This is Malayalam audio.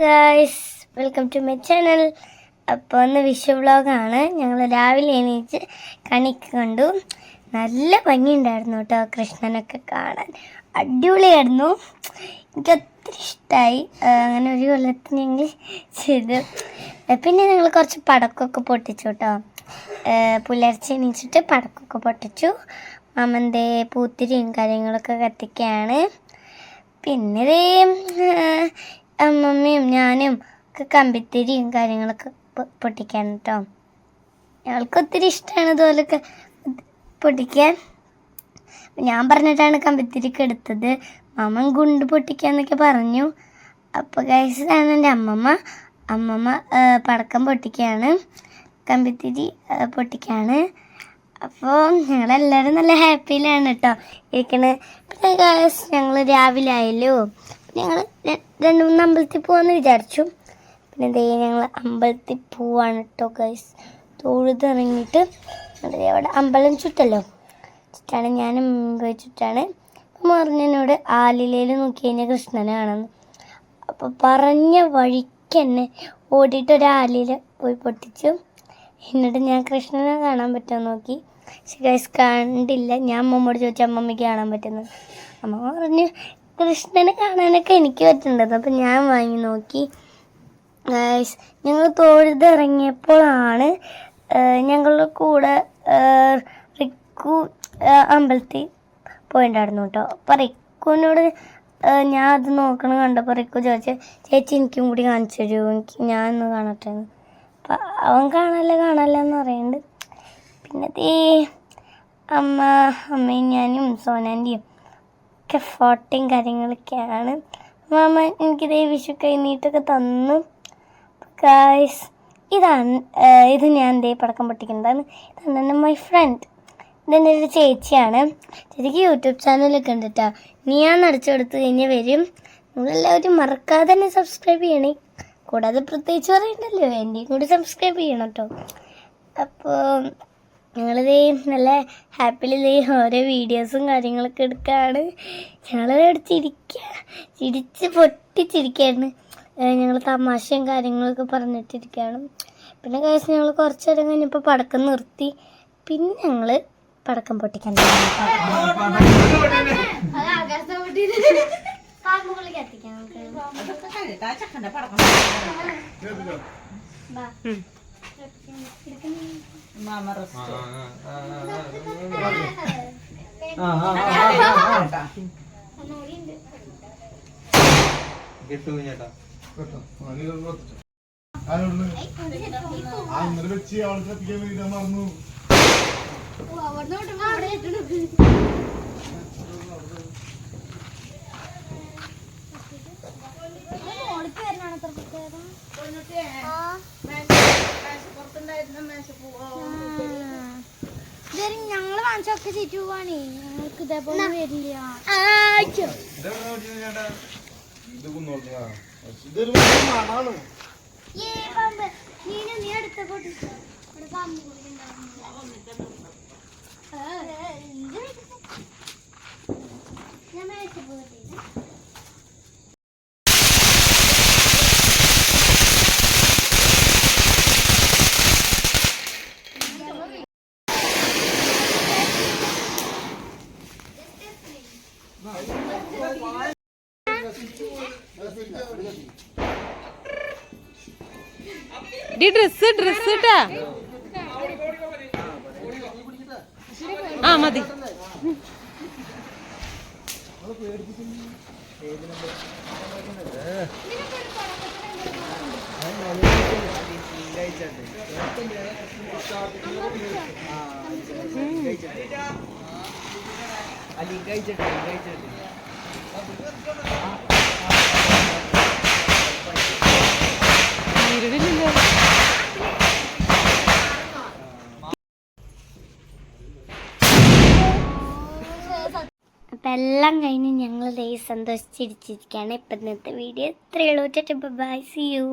Guys welcome to my channel അപ്പോൾ ഒന്ന് വിഷു വ്ളോഗാണ് ഞങ്ങൾ രാവിലെ എണീച്ച് കണിക്ക് കണ്ടു. നല്ല ഭംഗിയുണ്ടായിരുന്നു കേട്ടോ കൃഷ്ണനൊക്കെ കാണാൻ. അടിപൊളിയായിരുന്നു. എനിക്ക് ഒത്തിരി ഇഷ്ടമായി അങ്ങനെ ഒരു കൊല്ലത്തിന് ഞങ്ങൾ ചെയ്തു. പിന്നെ ഞങ്ങൾ കുറച്ച് പടക്കമൊക്കെ പൊട്ടിച്ചു കേട്ടോ. പുലർച്ചെ എണീച്ചിട്ട് പടക്കമൊക്കെ പൊട്ടിച്ചു. മാമന്റെ പൂത്തിരിയും കാര്യങ്ങളൊക്കെ കത്തിക്കുകയാണ് പിന്നെ അമ്മമ്മയും ഞാനും ഒക്കെ കമ്പിത്തിരിയും കാര്യങ്ങളൊക്കെ പൊട്ടിക്കാൻ കേട്ടോ ഞങ്ങൾക്ക് ഒത്തിരി ഇഷ്ടമാണ് ഇതുപോലൊക്കെ പൊട്ടിക്കാൻ. ഞാൻ പറഞ്ഞിട്ടാണ് കമ്പിത്തിരിക്ക് എടുത്തത്. മാമൻ ഗുണ്ട് പൊട്ടിക്കാന്നൊക്കെ പറഞ്ഞു. അപ്പോൾ ഗൈസാണ് എന്റെ അമ്മമ്മ. അമ്മമ്മ പടക്കം പൊട്ടിക്കുകയാണ് കമ്പിത്തിരി പൊട്ടിക്കുകയാണ് അപ്പോൾ ഞങ്ങളെല്ലാവരും നല്ല ഹാപ്പിയിലാണ് കേട്ടോ ഇരിക്കണത് പിന്നെ ഞങ്ങൾ രാവിലെ ആയല്ലോ. ഞങ്ങൾ രണ്ട് മൂന്ന് അമ്പലത്തിൽ പോകാമെന്ന് വിചാരിച്ചു. പിന്നെ ദേ ഞങ്ങൾ അമ്പലത്തിൽ പോവാണ് കേട്ടോ ഗൈസ് തൊഴുതിറങ്ങിയിട്ട് അവിടെ അമ്പലം ചുറ്റല്ലോ. ചുറ്റാണ് ഞാൻ പോയി ചുറ്റാണ്. അപ്പം പറഞ്ഞതിനോട് ആലിലയിൽ നോക്കി കഴിഞ്ഞാൽ കൃഷ്ണനെ കാണുന്നു. അപ്പോൾ പറഞ്ഞ വഴിക്ക് തന്നെ ഓടിയിട്ട് ഒരു ആലില പോയി പൊട്ടിച്ചു. എന്നിട്ട് ഞാൻ കൃഷ്ണനെ കാണാൻ പറ്റുമോ നോക്കി. പക്ഷെ ഗൈസ് കണ്ടില്ല. ഞാൻ അമ്മമ്മോട് ചോദിച്ചു അമ്മമ്മയ്ക്ക് കാണാൻ പറ്റുന്നത് അമ്മ പറഞ്ഞു കൃഷ്ണനെ കാണാനൊക്കെ എനിക്ക് പറ്റുന്നുണ്ട്. അപ്പം ഞാൻ വാങ്ങി നോക്കി. ഞങ്ങൾ തൊഴുതിറങ്ങിയപ്പോഴാണ് ഞങ്ങളുടെ കൂടെ റിക്കു അമ്പലത്തിൽ പോയിണ്ടായിരുന്നു കേട്ടോ. അപ്പം റിക്കുവിനോട് ഞാൻ അത് നോക്കണം കണ്ടപ്പോൾ റിക്കു ചോദിച്ചു ചേച്ചി എനിക്കും കൂടി കാണിച്ചു തരുമോ എനിക്ക് ഞാൻ ഒന്ന് കാണട്ടെ അവൻ കാണല്ല കാണല്ല എന്ന് പറയുന്നുണ്ട് പിന്നെ അമ്മ അമ്മയും ഞാനും സോനാന്റെയും ഒക്കെ ഫോട്ടോയും കാര്യങ്ങളൊക്കെയാണ്. മാമ എനിക്ക് ദേ വിഷു കൈനീട്ടൊക്കെ തന്നു. ഗായ്സ് ഇതാണ് ഇത് ഞാൻ ദേ പടക്കം പൊട്ടിക്കുന്നതാണ്. ഇതാണ് എന്റെ മൈ ഫ്രണ്ട് ഇതെന്റെ ഒരു ചേച്ചിയാണ്. ചേച്ചിക്ക് യൂട്യൂബ് ചാനലൊക്കെ ഉണ്ട് കേട്ടോ നീ ഞാൻ അടിച്ചു കൊടുത്ത് കഴിഞ്ഞാൽ വരും. നിങ്ങളെല്ലാവരും മറക്കാതെ തന്നെ സബ്സ്ക്രൈബ് ചെയ്യണേ. കൂടാതെ പ്രത്യേകിച്ച് പറയണ്ടല്ലോ എന്റെയും കൂടി സബ്സ്ക്രൈബ് ചെയ്യണം കേട്ടോ അപ്പോൾ ഞങ്ങളിതേ നല്ല ഹാപ്പിലി ഓരോ വീഡിയോസും കാര്യങ്ങളൊക്കെ എടുക്കുകയാണ് ഞങ്ങളിവിടെ ചിരിക്കുക ചിരിച്ച് പൊട്ടിച്ചിരിക്കുകയാണ് ഞങ്ങൾ തമാശയും കാര്യങ്ങളൊക്കെ പറഞ്ഞിട്ടിരിക്കുകയാണ് പിന്നെ കഴിച്ച് ഞങ്ങൾ കുറച്ച് നേരം കഴിഞ്ഞപ്പോൾ പടക്കം നിർത്തി പിന്നെ ഞങ്ങൾ പടക്കം പൊട്ടിക്കാൻ തുടങ്ങി. കിട്ടും ചേട്ടാ ആ ഇന്നലെ വെച്ച് അവൾക്ക് എത്തിക്കാൻ വേണ്ടി മറന്നു ഞങ്ങൾ വാങ്ങിച്ചൊക്കെ ചീറ്റ് പോവാണേ. ഞങ്ങൾക്ക് ഇതേപോലെ വരില്ല. ഇതെവിടെ നോക്കിയത് ചേട്ടാ ഇത് കുന്നോളത്താ ഇതൊരു വലിയ മണാണ് ഏ, പാമ്പ്. നീനു, നീ അടുത്ത പൊട്ടിച്ചോ. ഇവിടെ പാമ്പ് കൂടി ഉണ്ടാവുന്നു. ആ, എന്ത് വെച്ചിട്ട്? ഞാൻ മേടിച്ച് പോകട്ടെ ഡി ഡ്രസ് ഡ്രസ് ഇട്ടാ? ആ മതി. അപ്പം എല്ലാം കഴിഞ്ഞ് ഞങ്ങൾ സന്തോഷിച്ചിരിച്ചിരിക്കുകയാണ് ഇപ്പം ഇന്നത്തെ വീഡിയോ ഇത്രയുള്ളൂ ബൈ സി യു